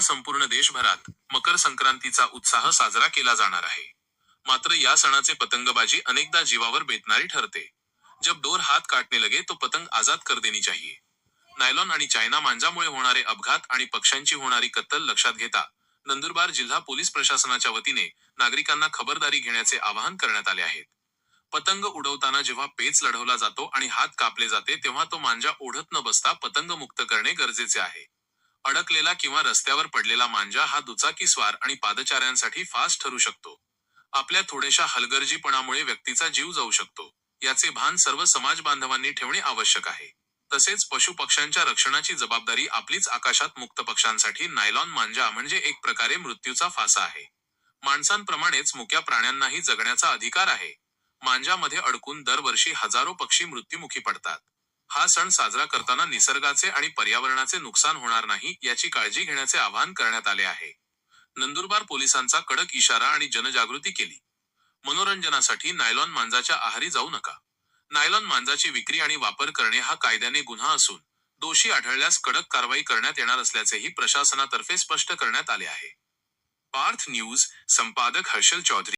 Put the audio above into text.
संपूर्ण देशभरात मकर संक्रांतीचा उत्साह साजरा केला जाणार आहे. मात्र या सणाचे पतंगबाजी अनेकदा जीवावर बेतणारी ठरते. जब दोर हात काटणे लगे तो पतंग आजाद कर देनी चाहिए. नायलॉन आणि चायना मांजामुळे होणारे अपघात आणि पक्ष्यांची होणारी कत्तल लक्षात घेता नंदुरबार जिल्हा पोलीस प्रशासनाच्या वतीने नागरिकांना खबरदारी घेण्याचे आवाहन करण्यात आले आहेत. पतंग उडवताना जेव्हा पेच लढवला जातो आणि हात कापले जाते तेव्हा तो मांजा ओढत न बसता पतंग मुक्त करणे गरजेचे आहे. अडकलेला किंवा रस्त्यावर पडलेला मांजा हा दुचाकीस्वार आणि पादचाऱ्यांसाठी फास्ट ठरू शकतो. आपल्या थोड्याशा हलगर्जीपणामुळे व्यक्तीचा जीव जाऊ शकतो. याचे भान सर्व समाज बांधवांनी ठेवणे आवश्यक आहे. तसेच पशु पक्ष्यांच्या रक्षणाची जबाबदारी आपलीच आकाशात मुक्त पक्ष्यांसाठी नायलॉन मांजा म्हणजे एक प्रकारे मृत्यूचा फासा आहे. माणसांप्रमाणेच मुक्या प्राण्यांनाही जगण्याचा अधिकार आहे. मांजामध्ये अडकून दरवर्षी हजारो पक्षी मृत्युमुखी पडतात. हा सण साजरा करताना निसर्गाचे आणि पर्यावरणाचे नुकसान होणार नाही याची काळजी घेण्याचे आवाहन करण्यात आले आहे. नंदुरबार पोलिसांचा कडक इशारा आणि जनजागृती केली. मनोरंजनासाठी नायलॉन मांजाच्या आहारी जाऊ नका. नायलॉन मांजाची विक्री आणि वापर करणे हा कायद्याने गुन्हा असून दोषी आढळल्यास कडक कारवाई करण्यात येणार असल्याचेही प्रशासनातर्फे स्पष्ट करण्यात आले आहे. पार्थ न्यूज संपादक हर्षल चौधरी.